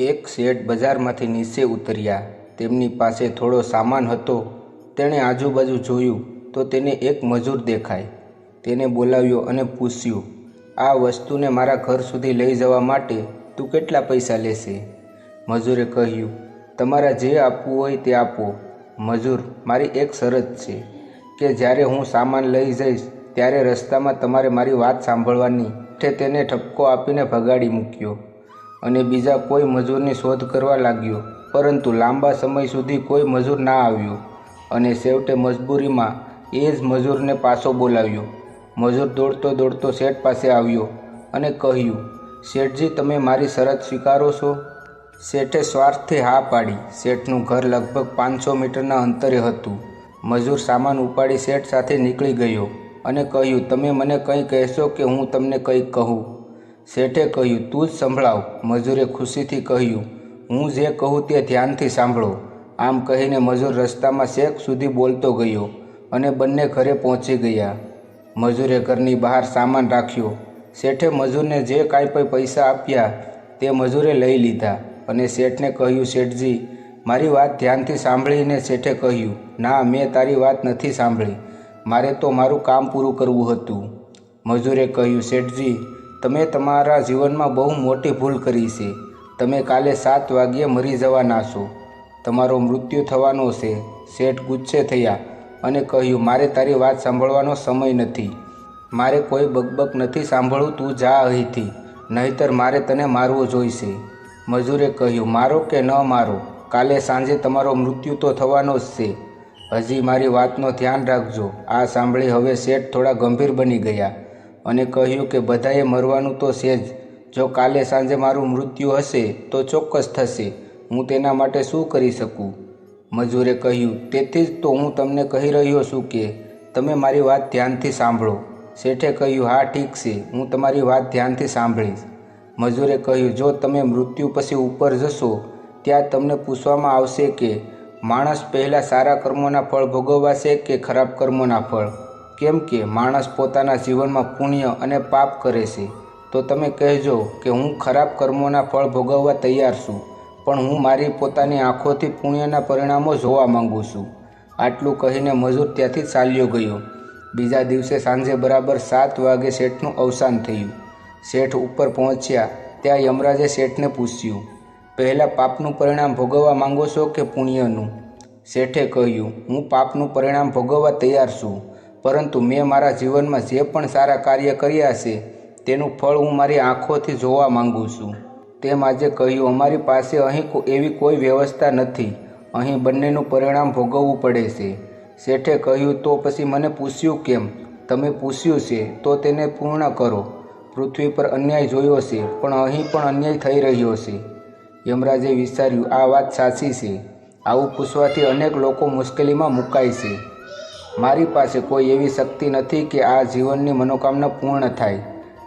એક શેઠ બજારમાંથી નીચે ઉતર્યા. તેમની પાસે થોડો સામાન હતો. તેણે આજુબાજુ જોયું તો તેને એક મજૂર દેખાય. તેને બોલાવ્યો અને પૂછ્યું, આ વસ્તુને મારા ઘર સુધી લઈ જવા માટે તું કેટલા પૈસા લેશે? મજૂરે કહ્યું, તમારા જે આપવું હોય તે આપો. મજૂર, મારી એક શરત છે કે જ્યારે હું સામાન લઈ જઈશ, ત્યારે રસ્તામાં તમારે મારી વાત સાંભળવાની. તેને ઠપકો આપીને ભગાડી મૂક્યો. અને બીજા કોઈ મજૂરની શોધ કરવા લાગ્યો. પરંતુ લાંબા સમય સુધી કોઈ મજૂર ના આવ્યો અને છેવટે મજબૂરીમાં એ જ મજૂરને પાછો બોલાવ્યો. મજૂર દોડતો દોડતો શેઠ પાસે આવ્યો અને કહ્યું, શેઠજી, તમે મારી શરત સ્વીકારો છો? શેઠે સ્વાર્થથી હા પાડી. શેઠનું ઘર લગભગ પાંચસો મીટરના અંતરે હતું. મજૂર સામાન ઉપાડી શેઠ સાથે નીકળી ગયો અને કહ્યું, તમે મને કંઈ કહેશો કે હું તમને કંઈક કહું? શેઠે કહ્યું, તું જ સંભળાવ. મજૂરે ખુશીથી કહ્યું, હું જે કહું તે ધ્યાનથી સાંભળો. આમ કહીને મજૂર રસ્તામાં શેખ સુધી બોલતો ગયો અને બંને ઘરે પહોંચી ગયા. મજૂરે ઘરની બહાર સામાન રાખ્યો. શેઠે મજૂરને જે કાંઈ પણ પૈસા આપ્યા તે મજૂરે લઈ લીધા અને શેઠને કહ્યું, શેઠજી, મારી વાત ધ્યાનથી સાંભળીને શેઠે કહ્યું, ના, મેં તારી વાત નથી સાંભળી. મારે તો મારું કામ પૂરું કરવું હતું. મજૂરે કહ્યું, શેઠજી તમે તમારા જીવનમાં બહુ મોટી ભૂલ કરી છે. તમે કાલે સાત વાગ્યે મરી જવાના છો. તમારો મૃત્યુ થવાનો છે. શેઠ ગુસ્સે થયા અને કહ્યું, મારે તારી વાત સાંભળવાનો સમય નથી. મારે કોઈ બકબક નથી સાંભળવું, તું જા અહીંથી. નહીતર મારે તને મારવો જોઈશે. મજૂરે કહ્યું, મારો કે ન મારો? કાલે સાંજે તમારો મૃત્યુ તો થવાનો જ છે. હજી મારી વાતનો ધ્યાન રાખજો. આ સાંભળી હવે શેઠ થોડા ગંભીર બની ગયા. અને કહ્યું કે બધાએ મરવાનું તો છે જ. જો કાલે સાંજે મારું મૃત્યુ હશે, તો ચોક્કસ થશે. હું તેના માટે શું કરી શકું? મજૂરે કહ્યું, તેથી જ તો હું તમને કહી રહ્યો છું કે, તમે મારી વાત ધ્યાનથી સાંભળો. શેઠે કહ્યું, હા, ઠીક છે, હું તમારી વાત ધ્યાનથી સાંભળીશ. મજૂરે કહ્યું, જો તમે મૃત્યુ પછી ઉપર જશો, ત્યાં તમને પૂછવામાં આવશે કે, માણસ પહેલાં સારા કર્મોના ફળ ભોગવવાશે કે ખરાબ કર્મોના ફળ કેમ કે માણસ પોતાના જીવનમાં પુણ્ય અને પાપ કરે છે? તો તમે કહેજો કે હું ખરાબ કર્મોના ફળ ભોગવવા તૈયાર છું, પણ હું મારી પોતાની આંખોથી પુણ્યના પરિણામો જોવા માંગુ છું. આટલું કહીને મજૂર ત્યાંથી ચાલ્યો ગયો. બીજા દિવસે સાંજે બરાબર સાત વાગે શેઠનું અવસાન થયું. શેઠ ઉપર પહોંચ્યા, ત્યાં યમરાજે શેઠને પૂછ્યું, પહેલાં પાપનું પરિણામ ભોગવવા માંગો છો કે પુણ્યનું? શેઠે કહ્યું, હું પાપનું પરિણામ ભોગવવા તૈયાર છું. પરંતુ મેં મારા જીવનમાં જે પણ સારા કાર્ય કર્યા છે, તેનું ફળ હું મારી આંખોથી જોવા માંગુ છું. તેમ આજે કહ્યું, અમારી પાસે અહીં એવી કોઈ વ્યવસ્થા નથી. અહીં બંનેનું પરિણામ ભોગવવું પડે છે. શેઠે કહ્યું, તો પછી મને પૂછ્યું કેમ? તમે પૂછ્યું છે, તો તેને પૂર્ણ કરો. પૃથ્વી પર અન્યાય જોયો છે, પણ અહીં પણ અન્યાય થઈ રહ્યો છે. યમરાજે વિચાર્યું, આ વાત સાચી છે. આવું પૂછવાથી અનેક લોકો મુશ્કેલીમાં મુકાય છે. મારી પાસે કોઈ એવી શક્તિ નથી કે આ જીવનની મનોકામના પૂર્ણ થાય.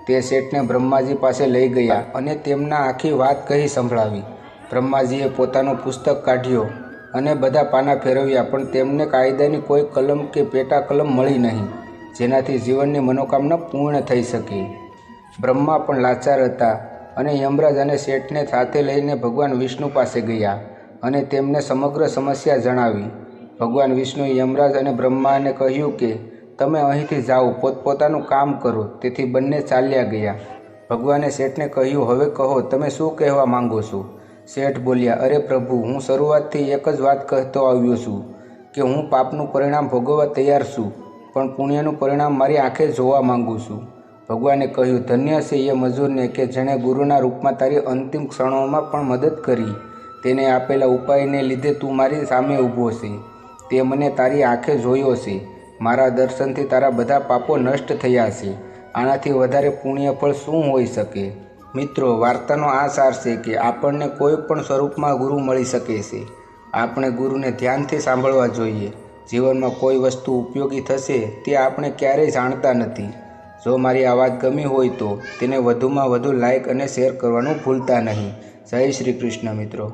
તે શેઠને બ્રહ્માજી પાસે લઈ ગયા અને તેમના આખી વાત કહી સંભળાવી. બ્રહ્માજીએ પોતાનું પુસ્તક કાઢ્યો અને બધા પાના ફેરવ્યા, પણ તેમને કાયદાની કોઈ કલમ કે પેટા કલમ મળી નહીં, જેનાથી જીવનની મનોકામના પૂર્ણ થઈ શકે. બ્રહ્મા પણ લાચાર હતા અને યમરાજ અને શેઠને સાથે લઈને ભગવાન વિષ્ણુ પાસે ગયા અને તેમને સમગ્ર સમસ્યા જણાવી. ભગવાન વિષ્ણુએ યમરાજ અને બ્રહ્માને કહ્યું કે, તમે અહીંથી જાઓ, પોતપોતાનું કામ કરો. તેથી બંને ચાલ્યા ગયા. ભગવાને શેઠને કહ્યું, હવે કહો, તમે શું કહેવા માંગો છો? શેઠ બોલ્યા, અરે પ્રભુ, હું શરૂઆતથી એક જ વાત કહેતો આવ્યો છું કે, હું પાપનું પરિણામ ભોગવવા તૈયાર છું, પણ પુણ્યનું પરિણામ મારી આંખે જોવા માંગુ છું. ભગવાને કહ્યું, ધન્ય છે એ મજૂરને કે જેણે ગુરુના રૂપમાં તારી અંતિમ ક્ષણોમાં પણ મદદ કરી. તેને આપેલા ઉપાયને લીધે તું મારી સામે ઊભો છે. તે મને તારી આંખે જોયો છે. મારા દર્શનથી તારા બધા પાપો નષ્ટ થયા છે. આનાથી વધારે પુણ્ય ફળ શું હોઈ શકે? મિત્રો, વાર્તાનો આ સાર છે કે આપણને કોઈ પણ સ્વરૂપમાં ગુરુ મળી શકે છે. આપણે ગુરુને ધ્યાનથી સાંભળવા જોઈએ. જીવનમાં કોઈ વસ્તુ ઉપયોગી થશે તે આપણે ક્યારેય જાણતા નથી. જો મારી આ વાત ગમી હોય તો તેને વધુમાં વધુ લાઇક અને શેર કરવાનું ભૂલતા નહીં. જય શ્રી કૃષ્ણ મિત્રો.